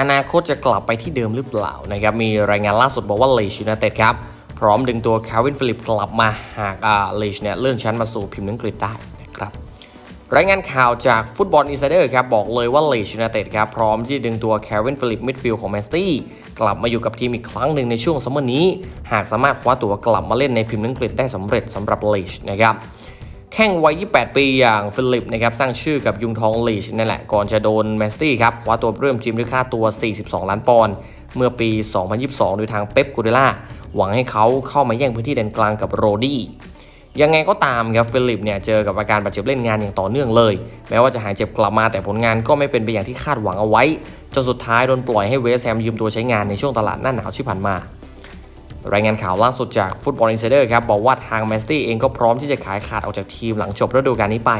อนาคตจะกลับไปที่เดิมหรือเปล่านะครับมีรายงานล่าสุดบอกว่าเลชยูไนเต็ดครับพร้อมดึงตัวคาวินฟิลิปกลับมาหากอ่าเลชเนี่ยเลื่อนชั้นมาสู่พิมพ์อังกฤษได้นะครับรายงานข่าวจากฟุตบอลอินไซเดอร์ครับบอกเลยว่าเลชยูไนเต็ดครับพร้อมที่ดึงตัวแควินฟิลิปมิดฟิลด์ของแมนซิตี้กลับมาอยู่กับทีมอีกครั้งหนึ่งในช่วงซัมเมอร์นี้ หากสามารถคว้าตัวกลับมาเล่นในพิมพ์อังกฤษได้สำเร็จสำหรับเลชนะครับ แข้งวัย 28 ปีอย่างฟิลิปนะครับสร้างชื่อกับยุงทองลีชนั่นแหละ ก่อนจะโดนแมนซิตี้ครับคว้าตัวเริ่มทีมด้วยค่าตัว 42 ล้านปอนด์เมื่อปี 2022 โดยทางเป๊ปกูเดล่าหวังให้เขาเข้ามาแย่งพื้นที่แดนกลางกับโรดี้ยังไงก็ตามครับฟิลิปเนี่ยเจอกับอาการบาดเจ็บเล่นงานอย่างต่อเนื่องเลย แม้ว่าจะหายเจ็บกลับมาแต่ผลงานก็ไม่เป็นไปอย่างที่คาดหวังเอาไว้จนสุดท้ายโดนปล่อยให้เวสแฮมยืมตัวใช้งานในช่วงตลาดหน้าหนาวที่ผ่านมา รายงานข่าวล่าสุดจากฟุตบอลอินไซเดอร์ครับบอกว่าทางแมนซิตี้เองก็พร้อมที่จะขายขาดออกจากทีมหลังจบฤดูกาลนี้ไป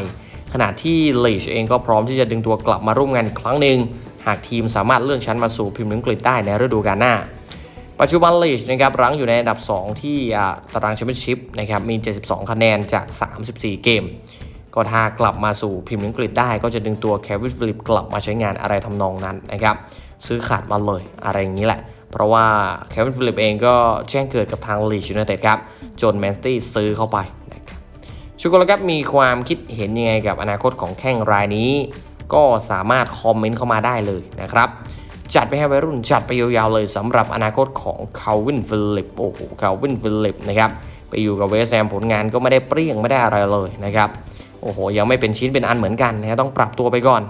ขณะที่ลีชเองก็พร้อมที่จะดึงตัวกลับมาร่วมงานอีกครั้งหนึ่งหากทีมสามารถเลื่อนชั้นมาสู่พรีเมียร์ลีกอังกฤษได้ในฤดูกาลหน้า ปัจจุบันลีชนะครับรั้งอยู่ในอันดับ 2 ที่ตารางแชมเปี้ยนชิพนะครับมี 72 คะแนนจาก 34 เกม ก็ถ้ากลับมาสู่พรีเมียร์ลีกอังกฤษได้ก็จะดึงตัวแควินฟิลิปกลับมาใช้งานอะไรทำนองนั้นนะครับซื้อขาดมาเลยอะไรอย่างนี้แหละ เพราะว่าแควินฟิลิปเองก็แจ้งเกิดกับทางลีชยูไนเต็ดครับ จนแมนซิตี้ซื้อเข้าไปนะครับชุกุลครับมีความคิดเห็นยังไงกับอนาคตของแข้งรายนี้ ก็สามารถคอมเมนต์เข้ามาได้เลยนะครับ จัดไปให้วัยรุ่นจัดไปยาวๆเลยสำหรับอนาคตของคาวินฟิลิปโอ้โหคาวินฟิลิปนะครับไปอยู่กับเวสต์แฮมผลงานก็ไม่ได้เปรี้ยงไม่ได้อะไรเลยนะครับโอ้โหยังไม่เป็นชิ้นเป็นอันเหมือนกันนะต้องปรับตัวไปก่อน